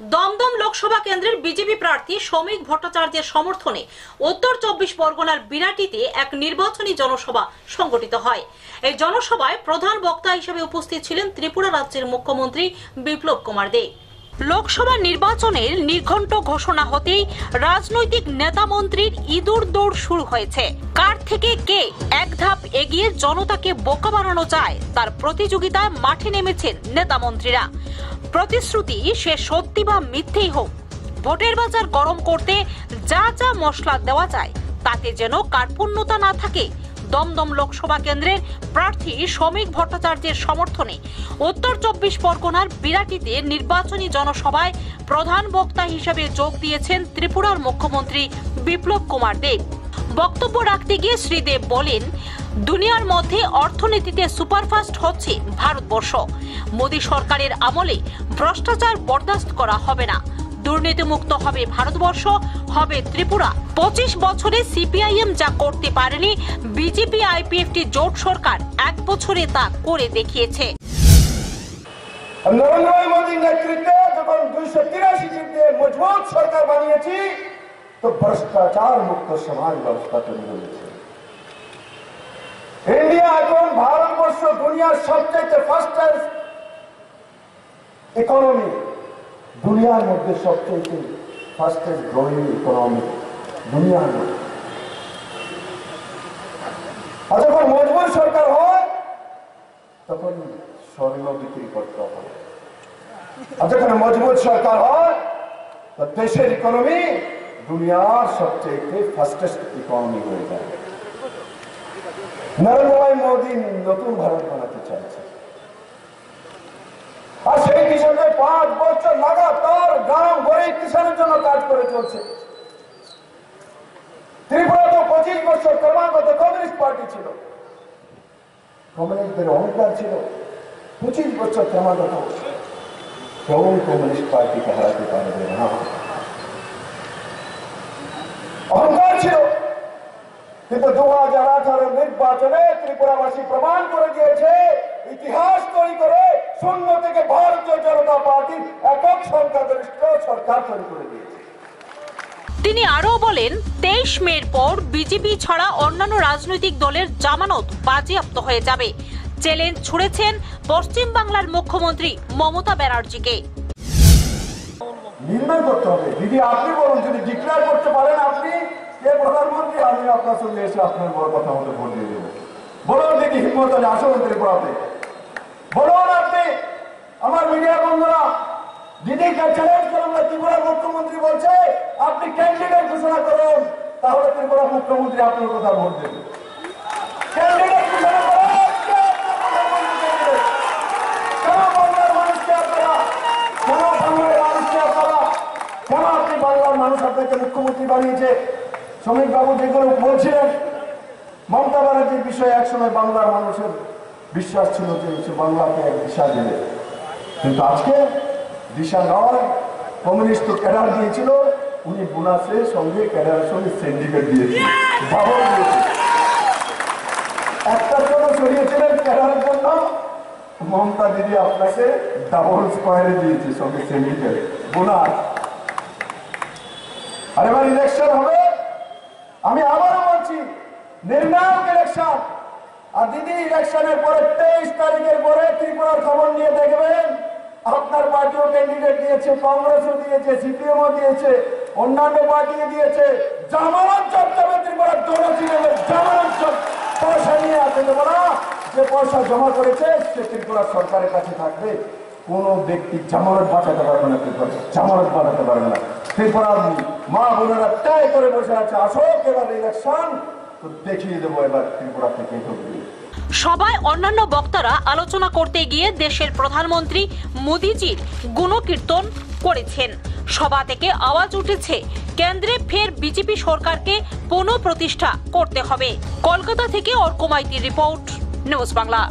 দমদম লোকসভা কেন্দ্রের বিজেপি প্রার্থী শ্রমিক ভট্টাচার্যের সমর্থনে উত্তর চব্বিশ পরগনার বিরাটিতে এক নির্বাচনী জনসভা সংগঠিত হয়। এই জনসভায় প্রধান বক্তা হিসেবে উপস্থিত ছিলেন ত্রিপুরা রাজ্যের মুখ্যমন্ত্রী বিপ্লব কুমার দেব লোকসভা নির্বাচনের নির্ঘণ্ট ঘোষণা হতেই রাজনৈতিক নেতা মন্ত্রীর ইঁদুর দৌড় শুরু হয়েছে। কার থেকে কে এক ধাপ এগিয়ে জনতাকে বোকা বানানো যায়, তার প্রতিযোগিতায় মাঠে নেমেছেন নেতা মন্ত্রীরা প্রতিশ্রুতি সে সত্যি বা মিথ্যেই হোক। ভোটের বাজার গরম করতে যা যা মশলা দেওয়া যায়, তাতে যেন কার্পণ্যতা না থাকে দমদম লোকসভা কেন্দ্রের প্রার্থী শ্রমিক ভট্টাচার্যের সমর্থনে উত্তর চব্বিশ পরগনার বিরাটিতে নির্বাচনী জনসভায় প্রধান বক্তা হিসেবে যোগ দিয়েছেন ত্রিপুরার মুখ্যমন্ত্রী বিপ্লব কুমার দেব। বক্তব্য রাখতে গিয়ে শ্রীদেব বলেন, দুনিয়ার মধ্যে অর্থনীতিতে সুপারফাস্ট হচ্ছে ভারতবর্ষ। মোদী সরকারের আমলে ভ্রষ্টাচার বরদাস্ত করা হবে না। দুর্নীতিমুক্ত হবে ভারতবর্ষ, হবে ত্রিপুরা। পঁচিশ বছরে সিপিআইএম যা করতে পারেনি, বিজেপি আইপিএফটি জোট সরকার এক বছরে তা করে দেখিয়েছে। নরেন্দ্র মোদীর নেতৃত্বে যখন দুইশো তিরাশি মজবুত সরকার বানিয়েছি, তো ভ্রষ্টাচার মুক্ত সমাজ ব্যবস্থা তৈরি হয়েছে। ইন্ডিয়া এখন ভারতবর্ষ দুনিয়ার সবচেয়ে ইকোনমি দুনিয়ার মধ্যে সবচেয়ে ফাস্টেস্ট গ্রোয়িং ইকোনমি দুনিয়ার মধ্যে। আর যখন মজবুত সরকার হয়, তখন স্বর্ণ বিক্রি করতে হবে আর যখন মজবুত সরকার হয় তো দেশের ইকোনমি দুনিয়ার সবচেয়ে ফাস্টেস্ট ইকোনমি হয়ে যায়। নরেন্দ্র ভাই মোদী নতুন ভারত বানাতে চাইছে। আর সেই হিসাবে পাঁচ বছর লাগাতার গ্রাম গরিব কিষানের জন্য কাজ করে চলছে। ত্রিপুরা তো পঁচিশ বছর ক্রমাগত কমিউনিস্ট পার্টি ছিল। কমিউনিস্টদের অহংকার ছিল। পঁচিশ বছর ক্রমাগত কেউ কমিউনিস্ট পার্টিকে হারাতে পারবে না। অহংকার ছিল। কিন্তু দু হাজার আঠারো নির্বাচনে ত্রিপুরাবাসী প্রমাণ করে দিয়েছে ইতিহাস তৈরি করে শূন্য থেকে ভারতীয় জনতা পার্টির একক সংখ্যাগরিষ্ঠ সরকার তৈরি করে দিয়েছে। তিনি আরও বলেন তেইশ মের পর বিজেপি ছাড়া অন্যান্য রাজনৈতিক দলের জামানত বাজেয়াপ্ত হয়ে যাবে। চ্যালেঞ্জ ছুড়েছেন পশ্চিম বাংলার মুখ্যমন্ত্রী মমতা ব্যানার্জিকে। নির্ণয় করতে হবে। দিদি আপনি বলুন যদি ডিক্লেয়ার করতে পারেন আপনি প্রধানমন্ত্রী? আমি আপনার সঙ্গে এসে আপনার বড় কথা মতো ভোট দিয়ে দেবো। বলুন দিদি হিম্মত আছে আসুন ত্রিপুরাতে বলুন আপনি, আমার মিডিয়া বন্ধুরা দিদিকে চ্যালেঞ্জ করুন না ত্রিপুরা মুখ্যমন্ত্রী বলছে, আপনি ক্যান্ডিডেট ঘোষণা করুন, তাহলে ত্রিপুরা মুখ্যমন্ত্রী আপনার কথা ভোট দেবে। ক্যান্ডিডেট ঘোষণা কেন আপনি বাংলার মানুষ আপনাকে মুখ্যমন্ত্রী বানিয়েছে? শ্রমিক বাবু যেগুলো বলছিলেন মমতা ব্যানার্জির বিষয়ে একসময় বাংলার মানুষের বিশ্বাস ছিল যে সে বাংলাকে এক দিশা দেবে। কিন্তু আজকে দিশা নয়, কমিউনিস্ট ক্যাডার দিয়েছিল, উনি বোনাসের সঙ্গে ক্যাডারের সঙ্গে সিন্ডিকেট দিয়েছে বাবর দিয়েছে একটার জন্য সরিয়েছিলেন ক্যাডারের জন্য, মমতা দিদি আপনাকে ডাবল স্কোয়ারে দিয়েছে সঙ্গে সিন্ডিকেট আর এবার ইলেকশন হবে। আমি বলছি নির্ণায়ক ইলেকশন আর দিদি ইলেকশনের পরে তেইশ তারিখের পরে ত্রিপুরার খবর নিয়ে দেখবেন, আপনার পার্টিও ক্যান্ডিডেট দিয়েছে, কংগ্রেসও দিয়েছে, সিপিএমও দিয়েছে, অন্যান্য পার্টিও দিয়েছে। জামানত চর্চাবে ত্রিপুরার জনশীলের জামানত পয়সা নিয়ে আসে দেবো না। যে পয়সা জমা করেছে, সে ত্রিপুরা সরকারের কাছে থাকবে। কোন ব্যক্তি জামানত বাঁচাতে পারবে না ত্রিপুরা জামানত বাঁচাতে পারবে না। ত্রিপুরার মা বোনেরা তাই করে বসে আছে। আসুক, এবার ইলেকশন সভায় অন্যান্য বক্তারা আলোচনা করতে গিয়ে দেশের প্রধানমন্ত্রী মোদীজির গুণকীর্তন করেছেন। সভা থেকে আওয়াজ উঠেছে, কেন্দ্রে ফের বিজেপি সরকারকে পুনঃ প্রতিষ্ঠা করতে হবে। কলকাতা থেকে অর্কমাইতি রিপোর্ট, নিউজ বাংলা।